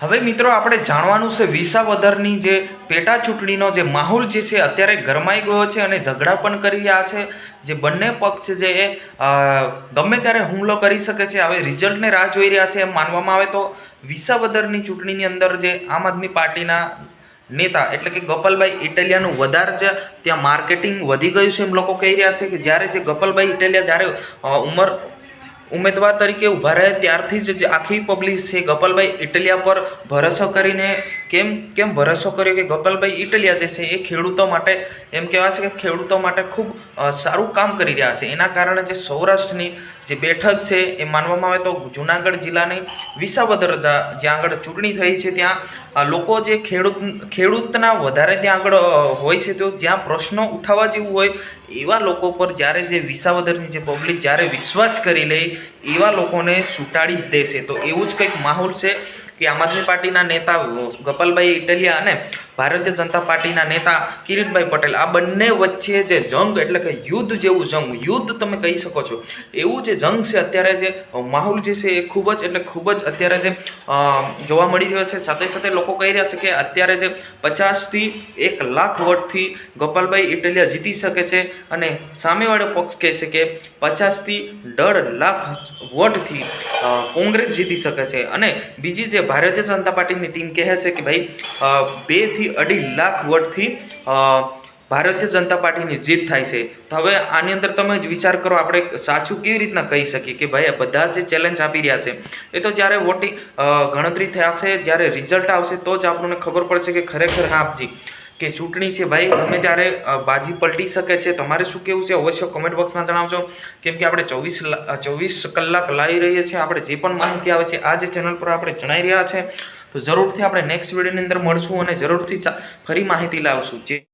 હવે મિત્રો આપણે જાણવાનું છે વિસાવદરની જે પેટા ચૂંટણીનો જે માહોલ જે છે, અત્યારે ગરમાઈ ગયો છે અને ઝઘડા પણ કરી રહ્યા છે. જે બંને પક્ષ જે એ ગમે ત્યારે હુમલો કરી શકે છે, હવે રિઝલ્ટને રાહ જોઈ રહ્યા છે એમ માનવામાં આવે તો વિસાવદરની ચૂંટણીની અંદર જે આમ આદમી પાર્ટીના નેતા એટલે કે ગોપાલભાઈ ઇટાલિયાનું વધારે જ ત્યાં માર્કેટિંગ વધી ગયું છે એમ લોકો કહી રહ્યા છે કે જ્યારે જે ગોપાલભાઈ ઇટાલિયા જ્યારે ઉંમર ઉમેદવાર તરીકે ઊભા રહે ત્યારથી જ આખી પબ્લિક છે, ગોપાલભાઈ ઇટલિયા પર ભરોસો કરીને કેમ કેમ ભરોસો કર્યો કે ગોપાલભાઈ ઇટલિયા જે છે એ ખેડૂતો માટે, એમ કહેવાય છે કે ખેડૂતો માટે ખૂબ સારું કામ કરી રહ્યા છે. એના કારણે જે સૌરાષ્ટ્રની જે બેઠક છે એ માનવામાં આવે તો જુનાગઢ જિલ્લાની વિસાવદર જ્યાં આગળ ચૂંટણી થઈ છે, ત્યાં લોકો જે ખેડૂત, ખેડૂતના વધારે ત્યાં આગળ હોય છે, તો જ્યાં પ્રશ્નો ઉઠાવવા જેવું હોય એવા લોકો પર જ્યારે જે વિસાવદરની જે પબ્લિક જ્યારે વિશ્વાસ કરી લે એવા લોકોને છૂટાડી દેશે. તો એવું જ કંઈક માહોલ છે કે આમ આદમી પાર્ટીના નેતા, ગોપાલભાઈ ઇટલિયા અને ભારતીય જનતા પાર્ટીના નેતા કિરીટભાઈ પટેલ, આ બંને વચ્ચે જે જંગ એટલે કે યુદ્ધ જેવું જંગ, યુદ્ધ તમે કહી શકો છો. એવું જે જંગ છે, અત્યારે જે માહોલ જે છે, એ ખૂબ જ એટલે ખૂબ જ અત્યારે જે જોવા મળી રહ્યો છે. સાથે સાથે લોકો કહી રહ્યા છે કે અત્યારે જે પચાસથી એક લાખ વોટથી ગોપાલભાઈ ઇટલિયા જીતી શકે છે અને સામેવાળો પક્ષ કહે છે કે પચાસથી દોઢ લાખ વોટથી કોંગ્રેસ જીતી શકે છે. અને બીજી જે ભારતીય જનતા પાર્ટીની ટીમ કહે છે કે ભાઈ બેથી અઢી લાખ વોટથી ભારતીય જનતા પાર્ટીની જીત થાય છે. તો હવે આની અંદર તમે જ વિચાર કરો, આપણે સાચું કેવી રીતના કહી શકીએ કે ભાઈ બધા જે ચેલેન્જ આપી રહ્યા છે, એ તો જ્યારે વોટિંગ ગણતરી થયા છે, જ્યારે રિઝલ્ટ આવશે, તો જ આપણને ખબર પડશે કે ખરેખર હા જી કે ચૂંટણી છે ભાઈ, ગમે ત્યારે બાજી પલટી શકે છે, તમારે શું કેવું છે? અવશ્ય કોમેન્ટ બોક્સમાં જણાવજો. કેમ કે આપણે ચોવીસ ચોવીસ કલાક લાવી રહીએ છીએ, આપણે જે પણ માહિતી આવે છે, આ જે ચેનલ પર આપણે જણાવી રહ્યા છે. તો જરૂરથી આપણે નેક્સ્ટ વિડીયોની અંદર મળશું અને જરૂરથી ફરી માહિતી લાવશું. જે